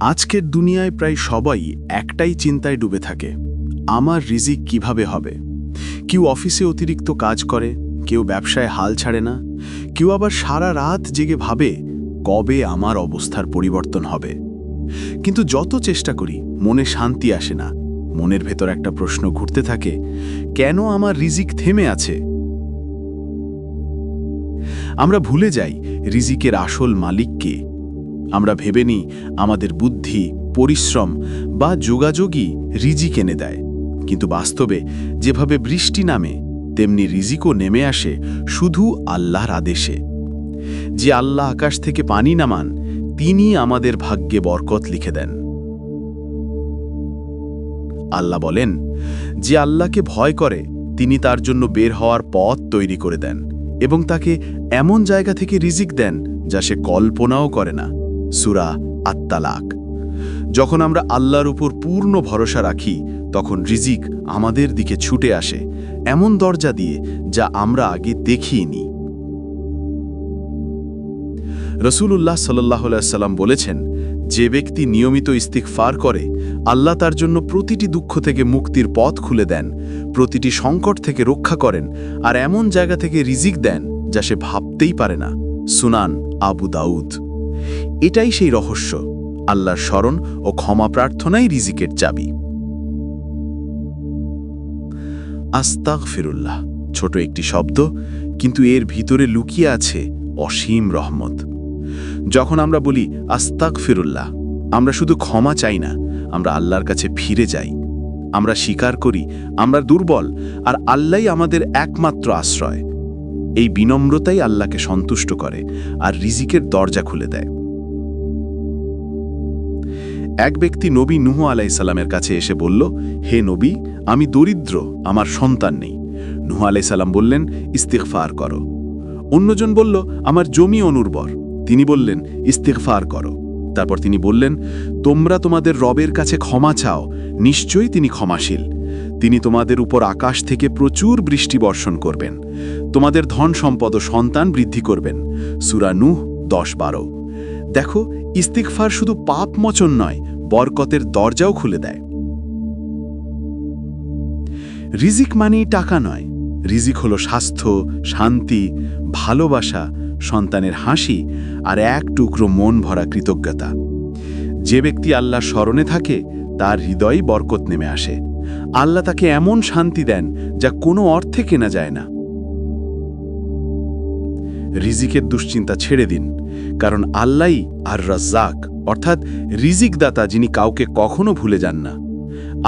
আজকের দুনিয়ায় প্রায় সবাই একটাই চিন্তায় ডুবে থাকে, আমার রিজিক কীভাবে হবে? কেউ অফিসে অতিরিক্ত কাজ করে, কেউ ব্যবসায় হাল ছাড়ে না, কেউ আবার সারা রাত জেগে ভাবে কবে আমার অবস্থার পরিবর্তন হবে। কিন্তু যত চেষ্টা করি, মনে শান্তি আসে না, মনের ভেতর একটা প্রশ্ন ঘুরতে থাকে, কেন আমার রিজিক থেমে আছে? আমরা ভুলে যাই রিজিকের আসল মালিক কে আমরা ভেবে নিই আমাদের বুদ্ধি, পরিশ্রম বা যোগাযোগই রিজিক এনে দেয়। কিন্তু বাস্তবে যেভাবে বৃষ্টি নামে, তেমনি রিজিকও নেমে আসে শুধু আল্লাহর আদেশে। যে আল্লাহ আকাশ থেকে পানি নামান, তিনি আমাদের ভাগ্যে বরকত লিখে দেন। আল্লাহ বলেন, যে আল্লাহকে ভয় করে, তিনি তার জন্য বের হওয়ার পথ তৈরি করে দেন এবং তাকে এমন জায়গা থেকে রিজিক দেন যা সে কল্পনাও করে না। সুরা আত্মালাক যখন আমরা আল্লাহর উপর পূর্ণ ভরসা রাখি, তখন রিজিক আমাদের দিকে ছুটে আসে, এমন দরজা দিয়ে যা আমরা আগে দেখিনি। রসুল্লাহ সাল্লাহ সাল্লাম বলেছেন, যে ব্যক্তি নিয়মিত ইস্তিকফার করে, আল্লাহ তার জন্য প্রতিটি দুঃখ থেকে মুক্তির পথ খুলে দেন, প্রতিটি সংকট থেকে রক্ষা করেন, আর এমন জায়গা থেকে রিজিক দেন যা সে ভাবতেই পারে না। সুনান আবু দাউদ। এটাই সেই রহস্য। আল্লাহর স্মরণ ও ক্ষমা প্রার্থনাই রিজিকের চাবি। আস্তাক ফিরুল্লাহ ছোট একটি শব্দ, কিন্তু এর ভিতরে লুকিয়ে আছে অসীম রহমত। যখন আমরা বলি আস্তাক ফিরুল্লাহ আমরা শুধু ক্ষমা চাই না, আমরা আল্লাহর কাছে ফিরে যাই। আমরা স্বীকার করি, আমরা দুর্বল, আর আল্লাহই আমাদের একমাত্র আশ্রয়। এই বিনম্রতাই আল্লাহকে সন্তুষ্ট করে, আর রিজিকের দরজা খুলে দেয়। এক ব্যক্তি নবী নুহ আলাইসাল্লামের কাছে এসে বলল, হে নবী, আমি দরিদ্র, আমার সন্তান নেই। নুহ আলাইসাল্লাম বললেন, ইস্তিগফার করো। অন্যজন বলল, আমার জমি অনুর্বর। তিনি বললেন, ইস্তিগফার করো। তারপর তিনি বললেন, তোমরা তোমাদের রবের কাছে ক্ষমা চাও, নিশ্চয়ই তিনি ক্ষমাশীল। তিনি তোমাদের উপর আকাশ থেকে প্রচুর বৃষ্টি বর্ষণ করবেন। তোমাদের ধন সম্পদ ও সন্তান বৃদ্ধি করবেন। সুরা নুহ দশ বারো। দেখো ইস্তিকফার শুধু পাপ মোচন নয় বরকতের দরজাও খুলে দেয়। রিজিক মানেই টাকা নয়। রিজিক হলো স্বাস্থ্য, শান্তি, ভালোবাসা, সন্তানের হাসি আর এক টুকরো মন ভরা কৃতজ্ঞতা। যে ব্যক্তি আল্লাহ স্মরণে থাকে, তার হৃদয়ে বরকত নেমে আসে। আল্লাহ তাকে এমন শান্তি দেন যা কোনো অর্থে কেনা যায় না। রিজিকের দুশ্চিন্তা ছেড়ে দিন, কারণ আল্লাহই আর রাজ্জাক। অর্থাৎ রিজিকদাতা যিনি কাউকে কখনো ভুলে যান না।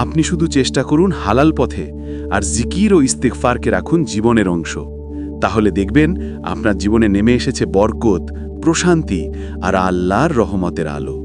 আপনি শুধু চেষ্টা করুন হালাল পথে আর জিকির ও ইস্তেকফারকে রাখুন জীবনের অংশ। তাহলে দেখবেন আপনার জীবনে নেমে এসেছে বরকত, প্রশান্তি আর আল্লাহর রহমতের আলো।